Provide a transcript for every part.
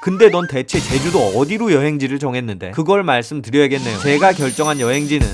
근데 넌 대체 제주도 어디로 여행지를 정했는데 그걸 말씀드려야겠네요. 제가 결정한 여행지는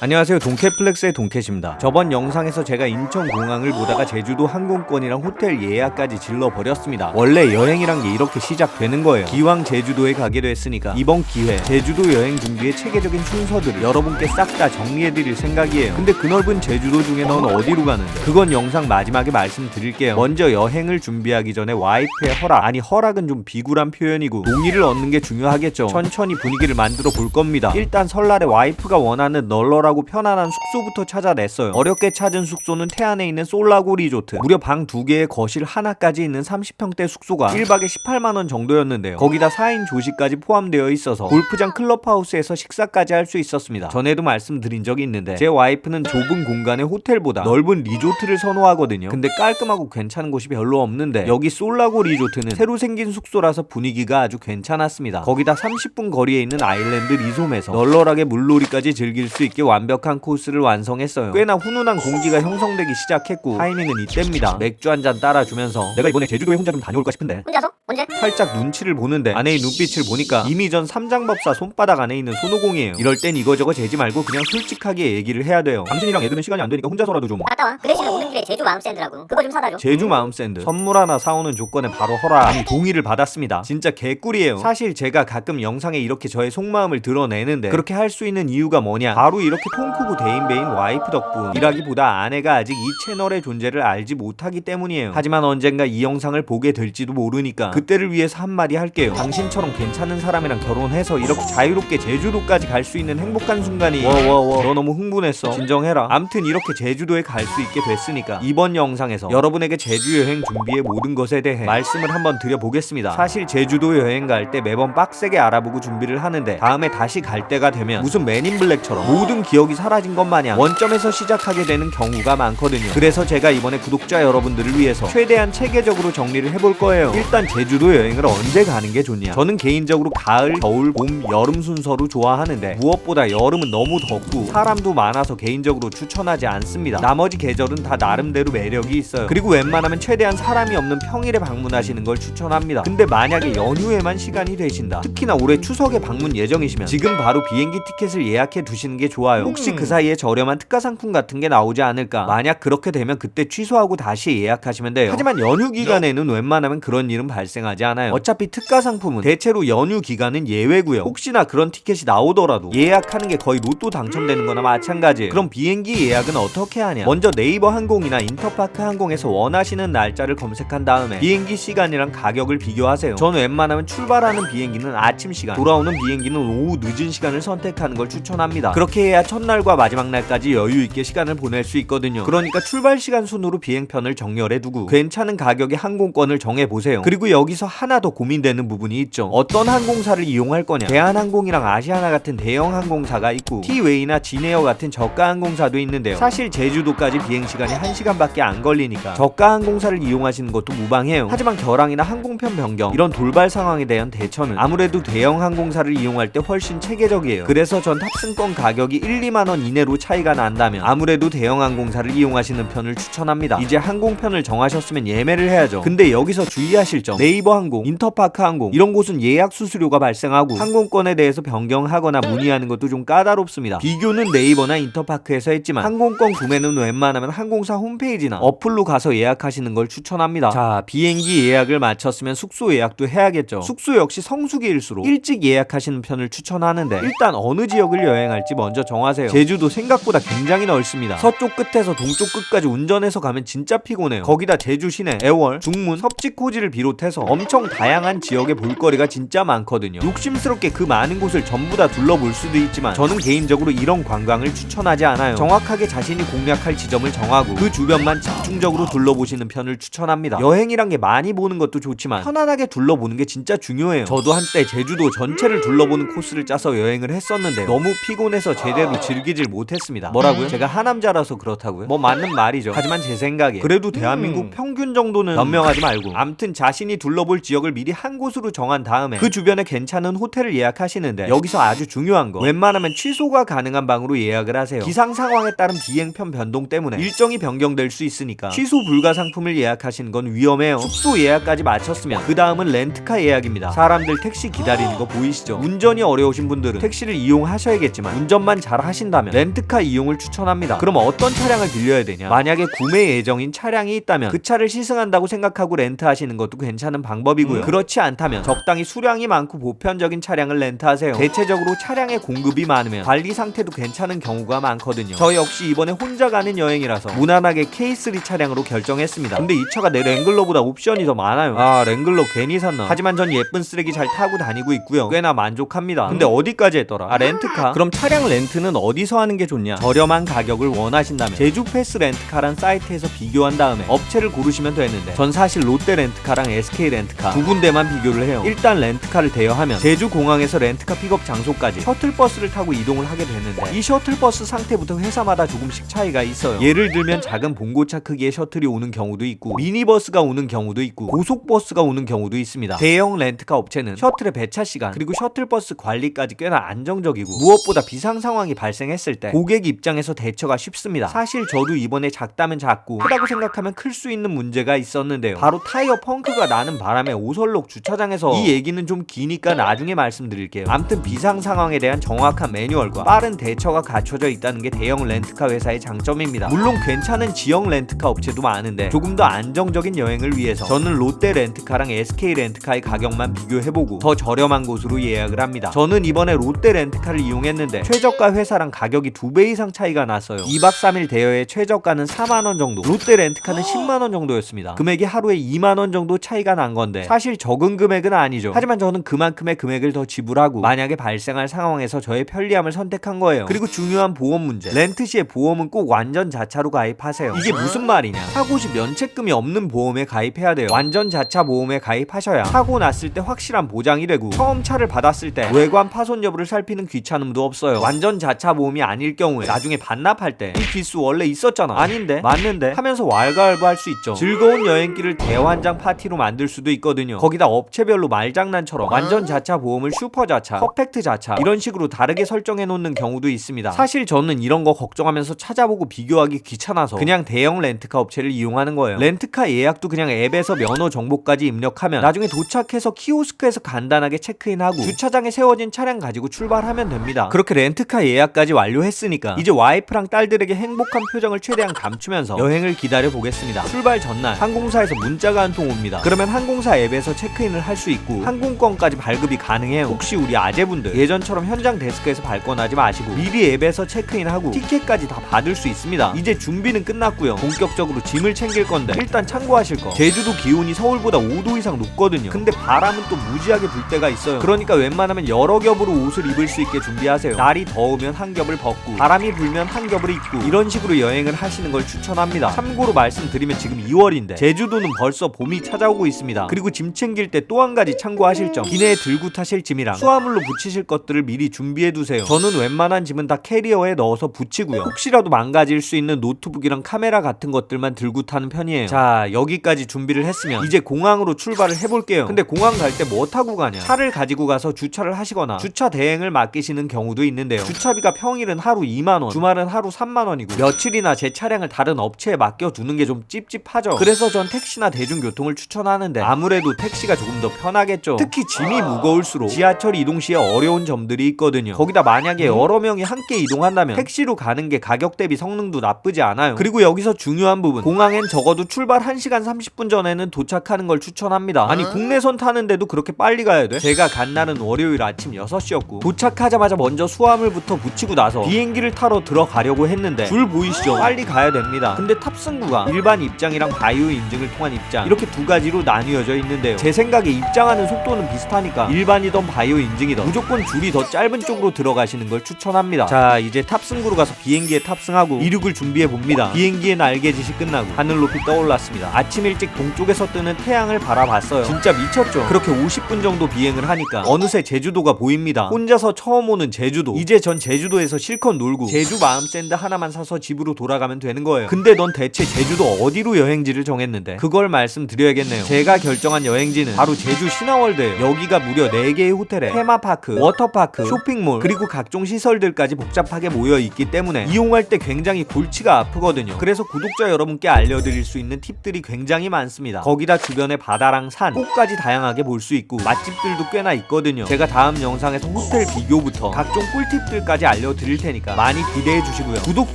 안녕하세요. 동캐플렉스의 동캐십니다. 저번 영상에서 제가 인천공항을 보다가 제주도 항공권이랑 호텔 예약까지 질러버렸습니다. 원래 여행이란 게 이렇게 시작되는 거예요. 기왕 제주도에 가기로 했으니까 이번 기회 제주도 여행 준비의 체계적인 순서들을 여러분께 싹 다 정리해드릴 생각이에요. 근데 그 넓은 제주도 중에 넌 어디로 가는데? 그건 영상 마지막에 말씀드릴게요. 먼저 여행을 준비하기 전에 와이프의 허락 아니 허락은 좀 비굴한 표현이고 동의를 얻는 게 중요하겠죠. 천천히 분위기를 만들어 볼 겁니다. 일단 설날에 와이프가 원하는 널널 하고 편안한 숙소부터 찾아냈어요. 어렵게 찾은 숙소는 태안에 있는 솔라고 리조트. 무려 방 두 개에 거실 하나까지 있는 30평대 숙소가 1박에 18만원 정도였는데요. 거기다 4인 조식까지 포함되어 있어서 골프장 클럽하우스에서 식사까지 할 수 있었습니다. 전에도 말씀드린 적이 있는데 제 와이프는 좁은 공간의 호텔보다 넓은 리조트를 선호하거든요. 근데 깔끔하고 괜찮은 곳이 별로 없는데 여기 솔라고 리조트는 새로 생긴 숙소라서 분위기가 아주 괜찮았습니다. 거기다 30분 거리에 있는 아일랜드 리솜에서 널널하게 물놀이까지 즐길 수 있게 완 벽한 코스를 완성했어요 꽤나 훈훈한 공기가 형성되기 시작했고 타이밍은 이때입니다 맥주 한 잔 따라주면서 내가 이번에 제주도에 혼자 좀 다녀올까 싶은데 혼자서? 언제? 살짝 눈치를 보는데 아내의 눈빛을 보니까 이미 전 삼장법사 손바닥 안에 있는 손오공이에요. 이럴 땐 이거저거 재지 말고 그냥 솔직하게 얘기를 해야 돼요. 당신이랑 애들은 시간이 안 되니까 혼자서라도 좀 갔다 와. 그 대신에 오는 길에 제주 마음 샌드라고. 그거 좀 사다 줘. 제주 마음 샌드 선물 하나 사오는 조건에 바로 허락 아니 동의를 받았습니다. 진짜 개꿀이에요. 사실 제가 가끔 영상에 이렇게 저의 속마음을 드러내는데 그렇게 할 수 있는 이유가 뭐냐? 바로 이렇게 통 크고 대인배인 와이프 덕분이라기보다 아내가 아직 이 채널의 존재를 알지 못하기 때문이에요. 하지만 언젠가 이 영상을 보게 될지도 모르니까 그때를 위해서 한마디 할게요. 당신처럼 괜찮은 사람이랑 결혼해서 이렇게 자유롭게 제주도까지 갈 수 있는 행복한 순간이 워워워 너 너무 흥분했어. 진정해라. 암튼 이렇게 제주도에 갈 수 있게 됐으니까 이번 영상에서 여러분에게 제주 여행 준비의 모든 것에 대해 말씀을 한번 드려보겠습니다. 사실 제주도 여행 갈 때 매번 빡세게 알아보고 준비를 하는데 다음에 다시 갈 때가 되면 무슨 맨인 블랙처럼 모든 기억 이 사라진 것 마냥 원점에서 시작하게 되는 경우가 많거든요. 그래서 제가 이번에 구독자 여러분들을 위해서 최대한 체계적으로 정리를 해볼 거예요. 일단 제주도 여행을 언제 가는 게 좋냐? 저는 개인적으로 가을, 겨울, 봄, 여름 순서로 좋아하는데 무엇보다 여름은 너무 덥고 사람도 많아서 개인적으로 추천하지 않습니다. 나머지 계절은 다 나름대로 매력이 있어요. 그리고 웬만하면 최대한 사람이 없는 평일에 방문하시는 걸 추천합니다. 근데 만약에 연휴에만 시간이 되신다. 특히나 올해 추석에 방문 예정이시면 지금 바로 비행기 티켓을 예약해 두시는 게 좋아요. 혹시 그 사이에 저렴한 특가 상품 같은 게 나오지 않을까? 만약 그렇게 되면 그때 취소하고 다시 예약하시면 돼요. 하지만 연휴 기간에는 웬만하면 그런 일은 발생하지 않아요. 어차피 특가 상품은 대체로 연휴 기간은 예외고요. 혹시나 그런 티켓이 나오더라도 예약하는 게 거의 로또 당첨되는 거나 마찬가지예요. 그럼 비행기 예약은 어떻게 하냐? 먼저 네이버 항공이나 인터파크 항공에서 원하시는 날짜를 검색한 다음에 비행기 시간이랑 가격을 비교하세요. 저는 웬만하면 출발하는 비행기는 아침 시간, 돌아오는 비행기는 오후 늦은 시간을 선택하는 걸 추천합니다. 그렇게 해야 첫 날과 마지막 날까지 여유 있게 시간을 보낼 수 있거든요. 그러니까 출발 시간 순으로 비행편을 정렬해 두고 괜찮은 가격의 항공권을 정해 보세요. 그리고 여기서 하나 더 고민되는 부분이 있죠. 어떤 항공사를 이용할 거냐? 대한항공이랑 아시아나 같은 대형 항공사가 있고 티웨이나 진에어 같은 저가 항공사도 있는데요. 사실 제주도까지 비행 시간이 1시간밖에 안 걸리니까 저가 항공사를 이용하시는 것도 무방해요. 하지만 결항이나 항공편 변경 이런 돌발 상황에 대한 대처는 아무래도 대형 항공사를 이용할 때 훨씬 체계적이에요. 그래서 전 탑승권 가격이 1, 2 만원 이내로 차이가 난다면 아무래도 대형 항공사를 이용하시는 편을 추천합니다. 이제 항공편을 정하셨으면 예매를 해야죠. 근데 여기서 주의하실 점 네이버 항공, 인터파크 항공 이런 곳은 예약 수수료가 발생하고 항공권에 대해서 변경하거나 문의하는 것도 좀 까다롭습니다. 비교는 네이버나 인터파크에서 했지만 항공권 구매는 웬만하면 항공사 홈페이지나 어플로 가서 예약하시는 걸 추천합니다. 자, 비행기 예약을 마쳤으면 숙소 예약도 해야겠죠. 숙소 역시 성수기일수록 일찍 예약하시는 편을 추천하는데 일단 어느 지역을 여행할지 먼저 정하세요. 제주도 생각보다 굉장히 넓습니다. 서쪽 끝에서 동쪽 끝까지 운전해서 가면 진짜 피곤해요. 거기다 제주 시내, 애월, 중문, 섭지코지를 비롯해서 엄청 다양한 지역의 볼거리가 진짜 많거든요. 욕심스럽게 그 많은 곳을 전부 다 둘러볼 수도 있지만 저는 개인적으로 이런 관광을 추천하지 않아요. 정확하게 자신이 공략할 지점을 정하고 그 주변만 집중적으로 둘러보시는 편을 추천합니다. 여행이란 게 많이 보는 것도 좋지만 편안하게 둘러보는 게 진짜 중요해요. 저도 한때 제주도 전체를 둘러보는 코스를 짜서 여행을 했었는데 너무 피곤해서 제대로 별로 즐기질 못했습니다. 뭐라고요? 제가 하남자라서 그렇다고요? 뭐 맞는 말이죠. 하지만 제 생각에 그래도 대한민국 평균 정도는 변명하지 말고 암튼 자신이 둘러볼 지역을 미리 한 곳으로 정한 다음에 그 주변에 괜찮은 호텔을 예약하시는데 여기서 아주 중요한 거 웬만하면 취소가 가능한 방으로 예약을 하세요. 기상 상황에 따른 비행편 변동 때문에 일정이 변경될 수 있으니까 취소 불가 상품을 예약하시는 건 위험해요. 숙소 예약까지 마쳤으면 그 다음은 렌트카 예약입니다. 사람들 택시 기다리는 거 보이시죠? 운전이 어려우신 분들은 택시를 이용하셔야겠지만 운전만 잘하 신다면 렌트카 이용을 추천합니다. 그럼 어떤 차량을 빌려야 되냐? 만약에 구매 예정인 차량이 있다면 그 차를 시승한다고 생각하고 렌트하시는 것도 괜찮은 방법이고요. 그렇지 않다면 적당히 수량이 많고 보편적인 차량을 렌트하세요. 대체적으로 차량의 공급이 많으면 관리 상태도 괜찮은 경우가 많거든요. 저 역시 이번에 혼자 가는 여행이라서 무난하게 K3 차량으로 결정했습니다. 근데 이 차가 내 랭글러보다 옵션이 더 많아요. 아 랭글러 괜히 샀나? 하지만 전 예쁜 쓰레기 잘 타고 다니고 있고요. 꽤나 만족합니다. 근데 어디까지 했더라? 아 렌트카? 그럼 차량 렌트는 어디서 하는 게 좋냐? 저렴한 가격을 원하신다면 제주 패스 렌트카란 사이트에서 비교한 다음에 업체를 고르시면 되는데 전 사실 롯데 렌트카랑 SK 렌트카 두 군데만 비교를 해요. 일단 렌트카를 대여하면 제주 공항에서 렌트카 픽업 장소까지 셔틀버스를 타고 이동을 하게 되는데 이 셔틀버스 상태부터 회사마다 조금씩 차이가 있어요. 예를 들면 작은 봉고차 크기의 셔틀이 오는 경우도 있고 미니버스가 오는 경우도 있고 고속버스가 오는 경우도 있습니다. 대형 렌트카 업체는 셔틀의 배차 시간 그리고 셔틀버스 관리까지 꽤나 안정적이고 무엇보다 비상 상황이 발 생했을 때 고객 입장에서 대처가 쉽습니다. 사실 저도 이번에 작다면 작고 크다고 생각하면 클 수 있는 문제가 있었는데요. 바로 타이어 펑크가 나는 바람에 오설록 주차장에서 이 얘기는 좀 기니까 나중에 말씀드릴게요. 암튼 비상 상황에 대한 정확한 매뉴얼과 빠른 대처가 갖춰져 있다는 게 대형 렌트카 회사의 장점입니다. 물론 괜찮은 지역 렌트카 업체도 많은데 조금 더 안정적인 여행을 위해서 저는 롯데 렌트카랑 SK 렌트카의 가격만 비교해보고 더 저렴한 곳으로 예약을 합니다. 저는 이번에 롯데 렌트카를 이용했는데 최저가 회사 랑 가격이 두 배 이상 차이가 났어요. 2박 3일 대여의 최저가는 4만 원 정도, 롯데 렌트카는 10만 원 정도였습니다. 금액이 하루에 2만 원 정도 차이가 난 건데 사실 적은 금액은 아니죠. 하지만 저는 그만큼의 금액을 더 지불하고 만약에 발생할 상황에서 저의 편리함을 선택한 거예요. 그리고 중요한 보험 문제. 렌트 시에 보험은 꼭 완전 자차로 가입하세요. 이게 무슨 말이냐? 사고 시 면책금이 없는 보험에 가입해야 돼요. 완전 자차 보험에 가입하셔야 사고 났을 때 확실한 보장이 되고 처음 차를 받았을 때 외관 파손 여부를 살피는 귀찮음도 없어요. 완전 자차 보험이 아닐 경우에 나중에 반납할 때 이 기수 원래 있었잖아. 아닌데 맞는데 하면서 왈가왈부할 수 있죠. 즐거운 여행길을 대환장 파티로 만들 수도 있거든요. 거기다 업체별로 말장난처럼 완전 자차 보험을 슈퍼 자차, 퍼펙트 자차 이런 식으로 다르게 설정해 놓는 경우도 있습니다. 사실 저는 이런 거 걱정하면서 찾아보고 비교하기 귀찮아서 그냥 대형 렌트카 업체를 이용하는 거예요. 렌트카 예약도 그냥 앱에서 면허 정보까지 입력하면 나중에 도착해서 키오스크에서 간단하게 체크인하고 주차장에 세워진 차량 가지고 출발하면 됩니다. 그렇게 렌트카 예약 까지 완료했으니까 이제 와이프랑 딸들에게 행복한 표정을 최대한 감추면서 여행을 기다려 보겠습니다. 출발 전날 항공사에서 문자가 한 통 옵니다. 그러면 항공사 앱에서 체크인을 할 수 있고 항공권까지 발급이 가능해요. 혹시 우리 아재분들 예전처럼 현장 데스크에서 발권하지 마시고 미리 앱에서 체크인하고 티켓까지 다 받을 수 있습니다. 이제 준비는 끝났고요. 본격적으로 짐을 챙길 건데 일단 참고하실 거. 제주도 기온이 서울보다 5도 이상 높거든요. 근데 바람은 또 무지하게 불 때가 있어요. 그러니까 웬만하면 여러 겹으로 옷을 입을 수 있게 준비하세요. 날이 더우면 한 겹을 벗고 바람이 불면 한 겹을 입고 이런 식으로 여행을 하시는 걸 추천합니다. 참고로 말씀드리면 지금 2월인데 제주도는 벌써 봄이 찾아오고 있습니다. 그리고 짐 챙길 때 또 한 가지 참고하실 점. 기내에 들고 타실 짐이랑 수화물로 붙이실 것들을 미리 준비해 두세요. 저는 웬만한 짐은 다 캐리어에 넣어서 붙이고요. 혹시라도 망가질 수 있는 노트북이랑 카메라 같은 것들만 들고 타는 편이에요. 자, 여기까지 준비를 했으면 이제 공항으로 출발을 해볼게요. 근데 공항 갈 때 뭐 타고 가냐? 차를 가지고 가서 주차를 하시거나 주차 대행을 맡기시는 경우도 있는데요. 주차비가 평일은 하루 2만 원, 주말은 하루 3만 원이고 며칠이나 제 차량을 다른 업체에 맡겨 두는 게 좀 찝찝하죠. 그래서 전 택시나 대중교통을 추천하는데 아무래도 택시가 조금 더 편하겠죠. 특히 짐이 무거울수록 지하철 이동 시에 어려운 점들이 있거든요. 거기다 만약에 여러 명이 함께 이동한다면 택시로 가는 게 가격 대비 성능도 나쁘지 않아요. 그리고 여기서 중요한 부분 공항엔 적어도 출발 1시간 30분 전에는 도착하는 걸 추천합니다. 아니 국내선 타는데도 그렇게 빨리 가야 돼? 제가 간 날은 월요일 아침 6시였고 도착하자마자 먼저 수화물부터 붙 이고 나서 비행기를 타러 들어가려고 했는데 줄 보이시죠? 빨리 가야 됩니다. 근데 탑승구가 일반 입장이랑 바이오 인증을 통한 입장 이렇게 두 가지로 나뉘어져 있는데요. 제 생각에 입장하는 속도는 비슷하니까 일반이던 바이오 인증이던 무조건 줄이 더 짧은 쪽으로 들어가시는 걸 추천합니다. 자 이제 탑승구로 가서 비행기에 탑승하고 이륙을 준비해 봅니다. 비행기의 날개짓이 끝나고 하늘 높이 떠올랐습니다. 아침 일찍 동쪽에서 뜨는 태양을 바라봤어요. 진짜 미쳤죠. 그렇게 50분 정도 비행을 하니까 어느새 제주도가 보입니다. 혼자서 처음 오는 제주도. 이제 전 제주도 제주도에서 실컷 놀고 제주 마음 샌드 하나만 사서 집으로 돌아가면 되는 거예요. 근데 넌 대체 제주도 어디로 여행지를 정했는데? 그걸 말씀드려야겠네요. 제가 결정한 여행지는 바로 제주 신화월드예요. 여기가 무려 4개의 호텔에 테마파크, 워터파크, 쇼핑몰, 그리고 각종 시설들까지 복잡하게 모여 있기 때문에 이용할 때 굉장히 골치가 아프거든요. 그래서 구독자 여러분께 알려드릴 수 있는 팁들이 굉장히 많습니다. 거기다 주변에 바다랑 산, 꽃까지 다양하게 볼 수 있고 맛집들도 꽤나 있거든요. 제가 다음 영상에서 호텔 비교부터 각종 꿀팁들까지 알려 드릴 테니까 많이 기대해 주시고요. 구독,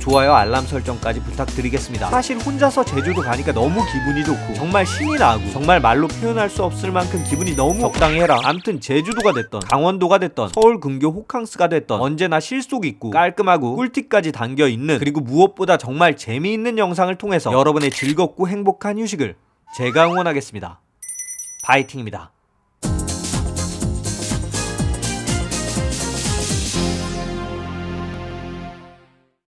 좋아요, 알람 설정까지 부탁드리겠습니다. 사실 혼자서 제주도 가니까 너무 기분이 좋고 정말 신이 나고 정말 말로 표현할 수 없을 만큼 기분이 너무 적당히 해라. 암튼 제주도가 됐던 강원도가 됐던 서울 근교 호캉스가 됐던 언제나 실속 있고 깔끔하고 꿀팁까지 담겨 있는 그리고 무엇보다 정말 재미있는 영상을 통해서 여러분의 즐겁고 행복한 휴식을 제가 응원하겠습니다. 파이팅입니다.